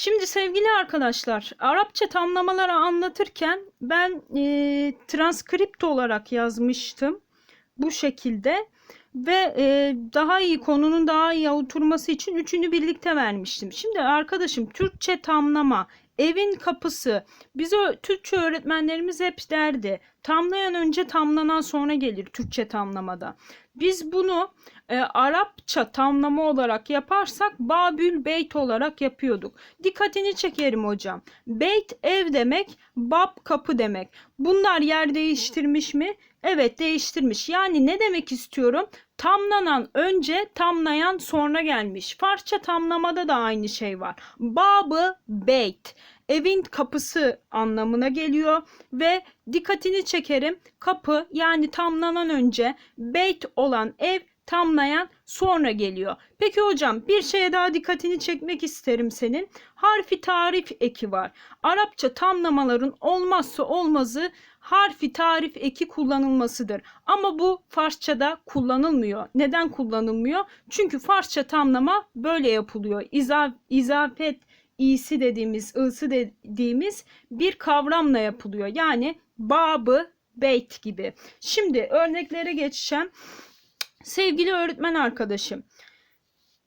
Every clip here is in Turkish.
Şimdi sevgili arkadaşlar, Arapça tamlamaları anlatırken ben e, transkript olarak yazmıştım bu şekilde ve e, daha iyi konunun daha iyi oturması için üçünü birlikte vermiştim. Şimdi arkadaşım Türkçe tamlama, evin kapısı, bize Türkçe öğretmenlerimiz hep derdi. Tamlayan önce tamlanan sonra gelir Türkçe tamlamada. Biz bunu e, Arapça tamlama olarak yaparsak Babül Beyt olarak yapıyorduk. Dikkatini çekerim hocam. Beyt ev demek, bab kapı demek. Bunlar yer değiştirmiş mi? Evet değiştirmiş. Yani ne demek istiyorum? Tamlanan önce, tamlayan sonra gelmiş. Farsça tamlamada da aynı şey var. Babı beyt evin kapısı anlamına geliyor ve dikkatini çekerim kapı yani tamlanan önce beyt olan ev tamlayan sonra geliyor. Peki hocam bir şeye daha dikkatini çekmek isterim senin. Harfi tarif eki var. Arapça tamlamaların olmazsa olmazı harfi tarif eki kullanılmasıdır. Ama bu Farsçada kullanılmıyor. Neden kullanılmıyor? Çünkü Farsça tamlama böyle yapılıyor. İzaf, izafet i'si dediğimiz, ısı dediğimiz bir kavramla yapılıyor. Yani babı, beyt gibi. Şimdi örneklere geçeceğim. Sevgili öğretmen arkadaşım.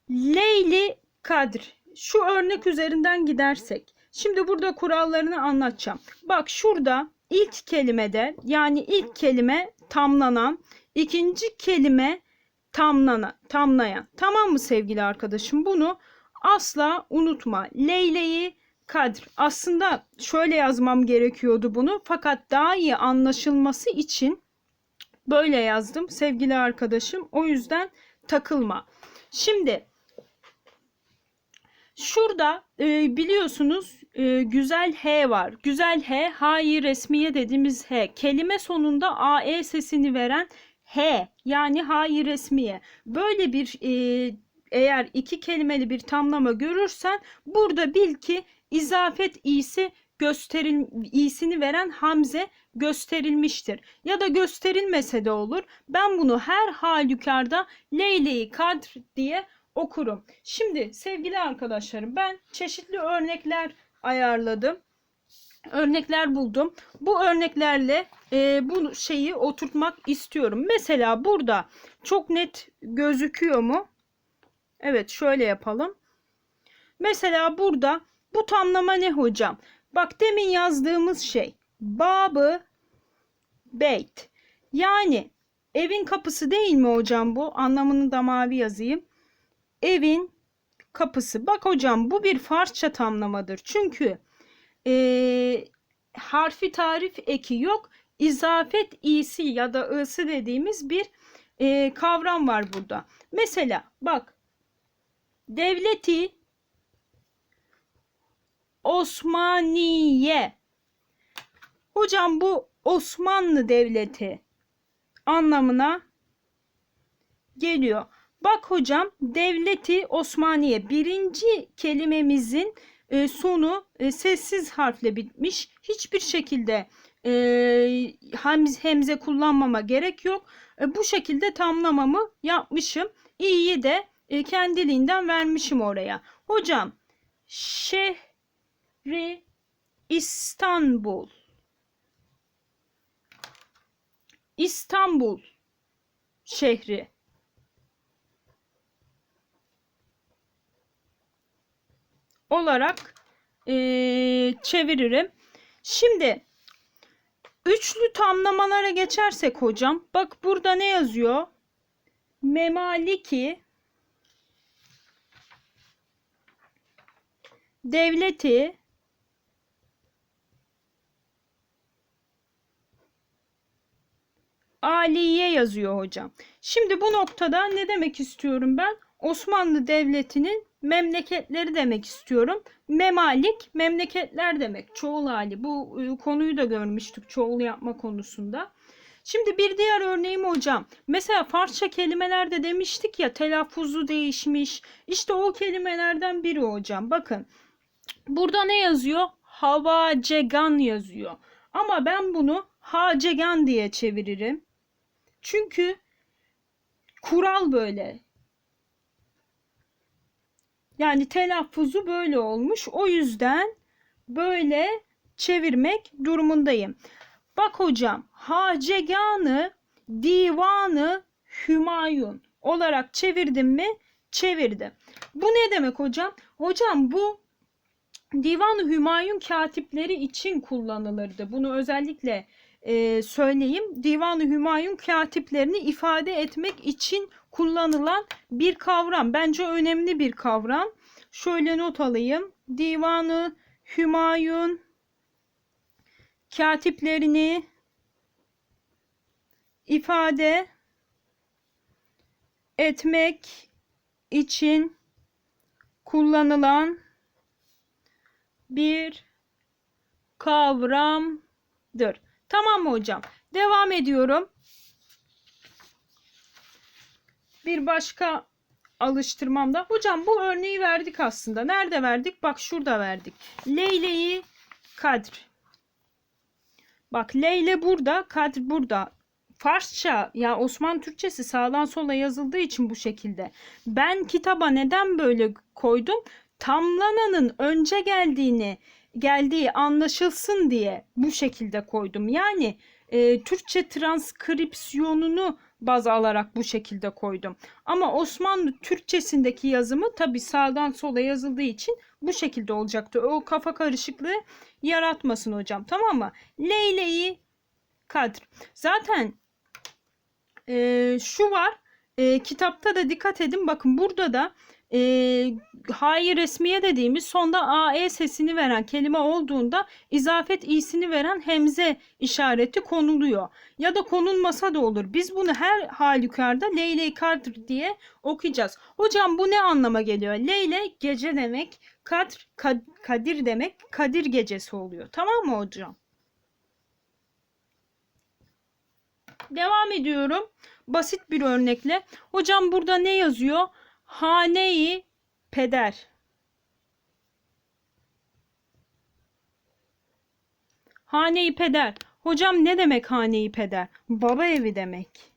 Leyli Kadr. Şu örnek üzerinden gidersek. Şimdi burada kurallarını anlatacağım. Bak şurada ilk kelimede yani ilk kelime tamlanan, ikinci kelime tamlana, tamlayan. Tamam mı sevgili arkadaşım? Bunu asla unutma. Leyle'yi Kadr. Aslında şöyle yazmam gerekiyordu bunu. Fakat daha iyi anlaşılması için böyle yazdım sevgili arkadaşım. O yüzden takılma. Şimdi şurada e, biliyorsunuz e, güzel H var. Güzel H, H'yi resmiye dediğimiz H. Kelime sonunda AE sesini veren H yani H'yi resmiye. Böyle bir e, eğer iki kelimeli bir tamlama görürsen burada bil ki izafet iyisi gösteril iyisini veren hamze gösterilmiştir. Ya da gösterilmese de olur. Ben bunu her halükarda Leyle'yi kadr diye okurum. Şimdi sevgili arkadaşlarım ben çeşitli örnekler ayarladım. Örnekler buldum. Bu örneklerle e, bu şeyi oturtmak istiyorum. Mesela burada çok net gözüküyor mu? Evet şöyle yapalım. Mesela burada bu tamlama ne hocam? Bak demin yazdığımız şey. Babı beyt. Yani evin kapısı değil mi hocam bu? Anlamını da mavi yazayım. Evin kapısı. Bak hocam bu bir Farsça tamlamadır. Çünkü e, harfi tarif eki yok. İzafet iyisi ya da ısı dediğimiz bir e, kavram var burada. Mesela bak devleti Osmaniye. Hocam bu Osmanlı Devleti anlamına geliyor. Bak hocam devleti Osmaniye birinci kelimemizin e, sonu e, sessiz harfle bitmiş. Hiçbir şekilde e, hemze, kullanmama gerek yok. Bu şekilde tamlamamı yapmışım. İyi de kendiliğinden vermişim oraya. Hocam şehri İstanbul. İstanbul şehri. olarak e, çeviririm. Şimdi üçlü tamlamalara geçersek hocam bak burada ne yazıyor? Memaliki devleti Aliye yazıyor hocam. Şimdi bu noktada ne demek istiyorum ben? Osmanlı Devleti'nin memleketleri demek istiyorum. Memalik memleketler demek. Çoğul hali. Bu e, konuyu da görmüştük çoğul yapma konusunda. Şimdi bir diğer örneğim hocam. Mesela Farsça kelimelerde demiştik ya telaffuzu değişmiş. İşte o kelimelerden biri hocam. Bakın Burada ne yazıyor? Havacegan yazıyor. Ama ben bunu hacegan diye çeviririm. Çünkü kural böyle. Yani telaffuzu böyle olmuş. O yüzden böyle çevirmek durumundayım. Bak hocam Haceganı Divanı Hümayun olarak çevirdim mi? Çevirdim. Bu ne demek hocam? Hocam bu Divan-ı Hümayun katipleri için kullanılırdı. Bunu özellikle e, söyleyeyim. Divan-ı Hümayun katiplerini ifade etmek için kullanılan bir kavram. Bence önemli bir kavram. Şöyle not alayım. Divan-ı Hümayun katiplerini ifade etmek için kullanılan bir kavramdır. Tamam mı hocam? Devam ediyorum. Bir başka alıştırmamda. Hocam bu örneği verdik aslında. Nerede verdik? Bak şurada verdik. Leyle-i Kadr. Bak Leyle burada, Kadr burada. Farsça ya Osman Türkçesi sağdan sola yazıldığı için bu şekilde. Ben kitaba neden böyle koydum? Tamlananın önce geldiğini geldiği anlaşılsın diye bu şekilde koydum. Yani e, Türkçe transkripsiyonunu baz alarak bu şekilde koydum. Ama Osmanlı Türkçesindeki yazımı tabi sağdan sola yazıldığı için bu şekilde olacaktı. O kafa karışıklığı yaratmasın hocam. Tamam mı? Leyle-i Kadr. Zaten e, şu var. E, kitapta da dikkat edin. Bakın burada da e, hayır resmiye dediğimiz sonda AE sesini veren kelime olduğunda izafet i'sini veren hemze işareti konuluyor. Ya da konulmasa da olur. Biz bunu her halükarda Leyle-i Kadr diye okuyacağız. Hocam bu ne anlama geliyor? Leyle gece demek, Kadr kad- Kadir demek, Kadir gecesi oluyor. Tamam mı hocam? Devam ediyorum. Basit bir örnekle. Hocam burada ne yazıyor? Haneyi peder. Haneyi peder. Hocam ne demek haneyi peder? Baba evi demek.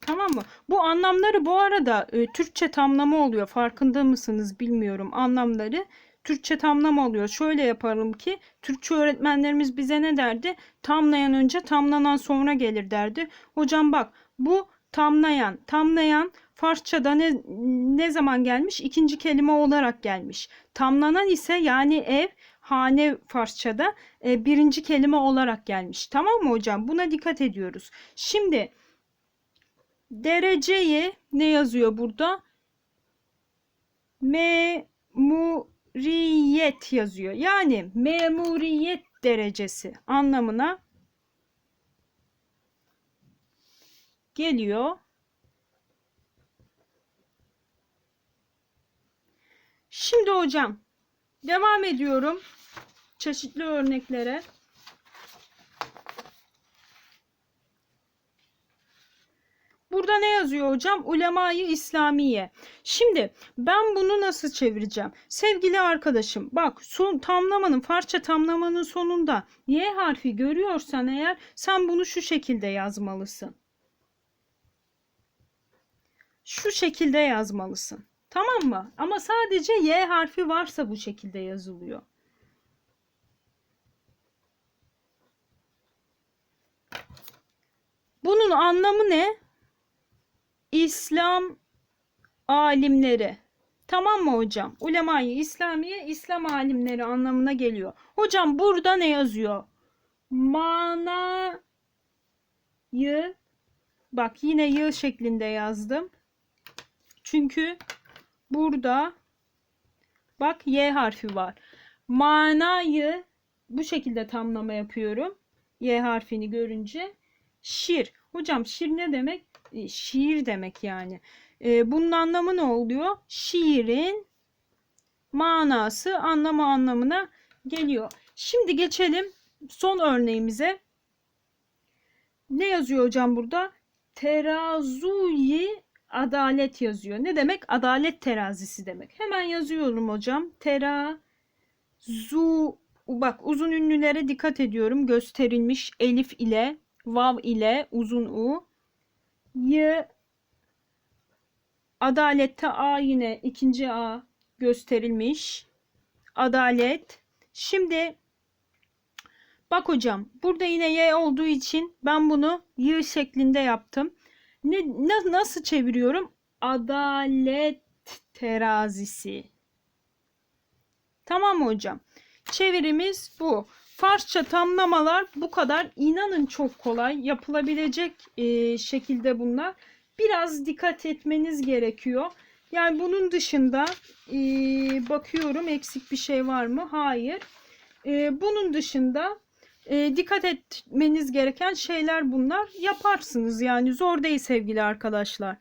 Tamam mı? Bu anlamları bu arada e, Türkçe tamlama oluyor. Farkında mısınız bilmiyorum. Anlamları Türkçe tamlama oluyor. Şöyle yapalım ki Türkçe öğretmenlerimiz bize ne derdi? Tamlayan önce tamlanan sonra gelir derdi. Hocam bak bu tamlayan, tamlayan Farsçada ne, ne zaman gelmiş? İkinci kelime olarak gelmiş. Tamlanan ise yani ev, hane Farsçada e, birinci kelime olarak gelmiş. Tamam mı hocam? Buna dikkat ediyoruz. Şimdi dereceyi ne yazıyor burada? Memuriyet yazıyor. Yani memuriyet derecesi anlamına geliyor. Şimdi hocam devam ediyorum çeşitli örneklere. Burada ne yazıyor hocam? Ulemayı İslamiye. Şimdi ben bunu nasıl çevireceğim? Sevgili arkadaşım bak son tamlamanın Farsça tamlamanın sonunda Y harfi görüyorsan eğer sen bunu şu şekilde yazmalısın. Şu şekilde yazmalısın. Tamam mı? Ama sadece Y harfi varsa bu şekilde yazılıyor. Bunun anlamı ne? İslam alimleri. Tamam mı hocam? Ulemayı İslamiye İslam alimleri anlamına geliyor. Hocam burada ne yazıyor? Manayı bak yine yıl şeklinde yazdım. Çünkü burada bak Y harfi var. Manayı bu şekilde tamlama yapıyorum. Y harfini görünce. Şir. Hocam şir ne demek? E, Şiir demek yani. E, bunun anlamı ne oluyor? Şiirin manası anlamı anlamına geliyor. Şimdi geçelim son örneğimize. Ne yazıyor hocam burada? Terazuyi adalet yazıyor. Ne demek? Adalet terazisi demek. Hemen yazıyorum hocam. Terazu bak uzun ünlülere dikkat ediyorum. Gösterilmiş elif ile vav ile uzun u y Adalette A yine ikinci A gösterilmiş. Adalet. Şimdi bak hocam burada yine Y olduğu için ben bunu Y şeklinde yaptım. Ne, na- nasıl çeviriyorum? Adalet terazisi. Tamam mı hocam? Çevirimiz bu. Farsça tamlamalar bu kadar. İnanın çok kolay. Yapılabilecek e, şekilde bunlar. Biraz dikkat etmeniz gerekiyor. Yani bunun dışında e, bakıyorum eksik bir şey var mı? Hayır. E, bunun dışında e, dikkat etmeniz gereken şeyler bunlar. Yaparsınız yani zor değil sevgili arkadaşlar.